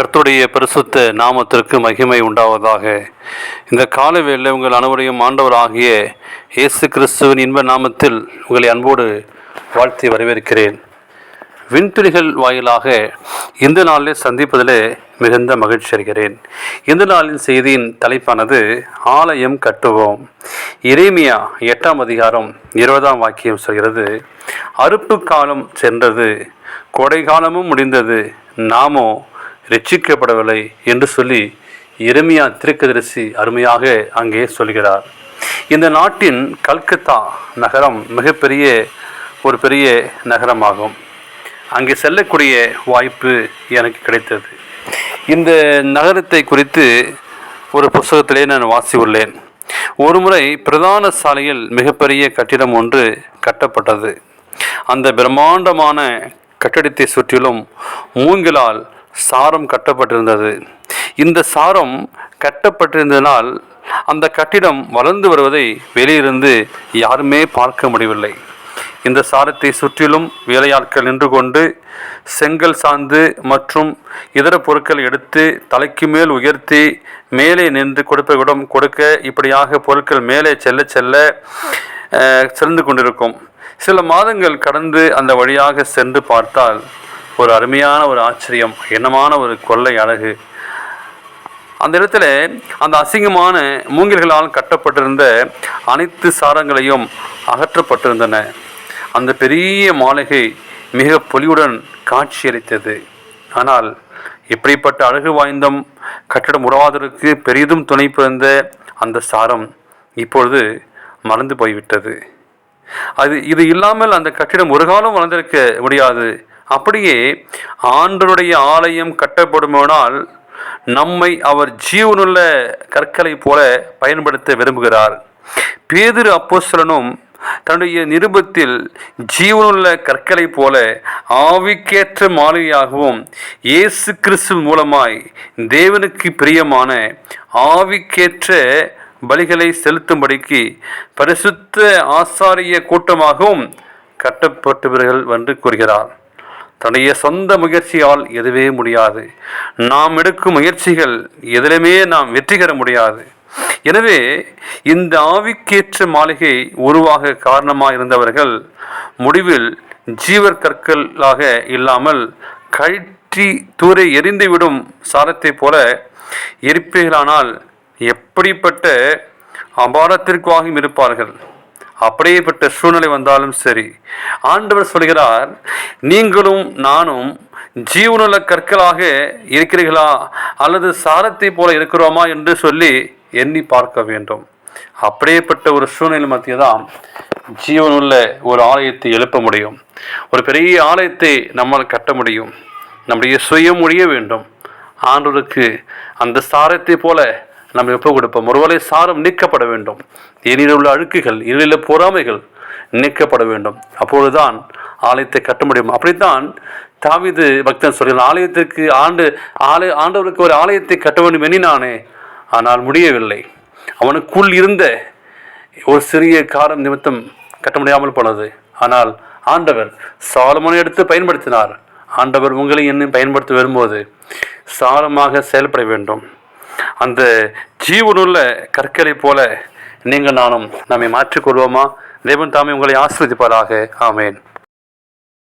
கர்த்துடைய பரிசுத்த நாமத்திற்கு மகிமை உண்டாவதாக. இந்த காலவேளில் உங்கள் அனைவரையும் ஆண்டவராகிய இயேசு கிறிஸ்துவின் இன்ப நாமத்தில் உங்களை அன்போடு வாழ்த்தி வரவேற்கிறேன். விண்துளிகள் வாயிலாக இந்த நாளிலே சந்திப்பதிலே மிகுந்த மகிழ்ச்சி அடைகிறேன். இந்த நாளின் செய்தியின் தலைப்பானது ஆலயம் கட்டுவோம் இறைமியா எட்டாம் அதிகாரம் இருபதாம் வாக்கியம் சொல்கிறது அறுப்பு காலம் சென்றது கோடை காலமும் முடிந்தது நாமோ ரட்சிக்கப்படவில்லை என்று சொல்லி எருமியா திருக்கதரிசி அருமையாக அங்கே சொல்கிறார். இந்த நாட்டின் கல்கத்தா நகரம் மிகப்பெரிய ஒரு பெரிய நகரமாகும். அங்கே செல்லக்கூடிய வாய்ப்பு எனக்கு கிடைத்தது. இந்த நகரத்தை குறித்து ஒரு புஸ்தகத்திலே நான் வாசி உள்ளேன் ஒருமுறை பிரதான சாலையில் மிகப்பெரிய கட்டிடம் ஒன்று கட்டப்பட்டது. அந்த பிரம்மாண்டமான கட்டிடத்தை சுற்றிலும் மூங்கிலால் சாரம் கட்டப்பட்டிருந்தது. இந்த சாரம் கட்டப்பட்டிருந்ததனால் அந்த கட்டிடம் வளர்ந்து வருவதை வெளியிருந்து யாருமே பார்க்க முடியவில்லை. இந்த சாரத்தை சுற்றிலும் வேலையாட்கள் நின்று கொண்டு செங்கல் சாந்து மற்றும் இதர பொருட்கள் எடுத்து தலைக்கு மேல் உயர்த்தி மேலே நின்று கொடுப்பவிடம் கொடுக்க இப்படியாக பொருட்கள் மேலே செல்ல செல்ல சிறந்து சென்று கொண்டிருக்கும். சில மாதங்கள் கடந்து அந்த வழியாக சென்று பார்த்தால் ஒரு அருமையான ஒரு ஆச்சரியம் என்னமான ஒரு கொள்ளை அழகு. அந்த இடத்துல அந்த அசிங்கமான மூங்கில்களால் கட்டப்பட்டிருந்த அனைத்து சாரங்களையும் அகற்றப்பட்டிருந்தன. அந்த பெரிய மாளிகை மிக பொலிவுடன் காட்சியளித்தது. ஆனால் இப்படிப்பட்ட அழகு வாய்ந்தும் கட்டடம் உருவாவதற்கு பெரிதும் துணை பிறந்த அந்த சாரம் இப்பொழுது மறந்து போய்விட்டது. அது இது இல்லாமல் அந்த கட்டிடம் ஒரு காலம் வளர்ந்திருக்க முடியாது. அப்படியே ஆண்டருடைய ஆலயம் கட்டப்படுமானால் நம்மை அவர் ஜீவனுள்ள கற்களைப் போல பயன்படுத்த விரும்புகிறார். பேதிரு அப்போஸ்தலனும் தன்னுடைய நிருபத்தில் ஜீவனுள்ள கற்களைப் போல ஆவிக்கேற்ற மாளிகையாகவும் இயேசு கிறிஸ்து மூலமாய் தேவனுக்கு பிரியமான ஆவிக்கேற்ற பலிகளை செலுத்தும்படிக்கு பரிசுத்த ஆசாரிய கூட்டமாகவும் கட்டப்பட்டவர்கள் என்று கூறுகிறார். தன்னுடைய சொந்த முயற்சியால் எதுவே முடியாது. நாம் எடுக்கும் முயற்சிகள் எதிலுமே நாம் வெற்றி பெற முடியாது. எனவே இந்த ஆவிக்கேற்ற மாளிகை உருவாக காரணமாக இருந்தவர்கள் முடிவில் ஜீவர் கற்களாக இல்லாமல் கழற்றி தூரை எரிந்துவிடும் சாரத்தைப் போல இருப்பீர்களானால் எப்படிப்பட்ட அபாரத்திற்காகவும் இருப்பார்கள். அப்படியேப்பட்ட சூழ்நிலை வந்தாலும் சரி. ஆண்டவர் சொல்கிறார் நீங்களும் நானும் ஜீவனுள்ள கற்களாக இருக்கிறீர்களா? அல்லது சாரத்தை போல இருக்கிறோமா? என்று சொல்லி எண்ணி பார்க்க வேண்டும். அப்படியேப்பட்ட ஒரு சூழ்நிலை மத்திய தான் ஜீவனுள்ள ஒரு ஆலயத்தை எழுப்ப முடியும். ஒரு பெரிய ஆலயத்தை நம்மால் கட்ட முடியும். நம்முடைய சுயம் ஒழிய வேண்டும். ஆண்டவருக்கு அந்த சாரத்தை போல நம்ம எப்போ கொடுப்போம். ஒருவேளை சாரம் நீக்கப்பட வேண்டும். எனில் உள்ள அழுக்குகள் எனில் பொறாமைகள் நீக்கப்பட வேண்டும். அப்பொழுதுதான் ஆலயத்தை கட்ட முடியும். அப்படித்தான் தாவிது பக்தன் சொல்கிறான் ஆலயத்திற்கு ஆண்டு ஆலய ஆண்டவருக்கு ஒரு ஆலயத்தை கட்ட வேண்டும் எண்ணினானே. ஆனால் முடியவில்லை. அவனுக்குள் இருந்த ஒரு சிறிய காரம் நிமித்தம் கட்ட முடியாமல் போனது. ஆனால் ஆண்டவர் சாலமனை எடுத்து பயன்படுத்தினார். ஆண்டவர் உங்களை என்னும் பயன்படுத்த வரும்போது சாரமாக செயல்பட வேண்டும். அந்த ஜீவனுள்ள கற்களை போல நீங்கள் நானும் நம்மை மாற்றிக்கொள்வோமா? தேவன் தாமே உங்களை ஆசிரியப்பாராக ஆமேன்.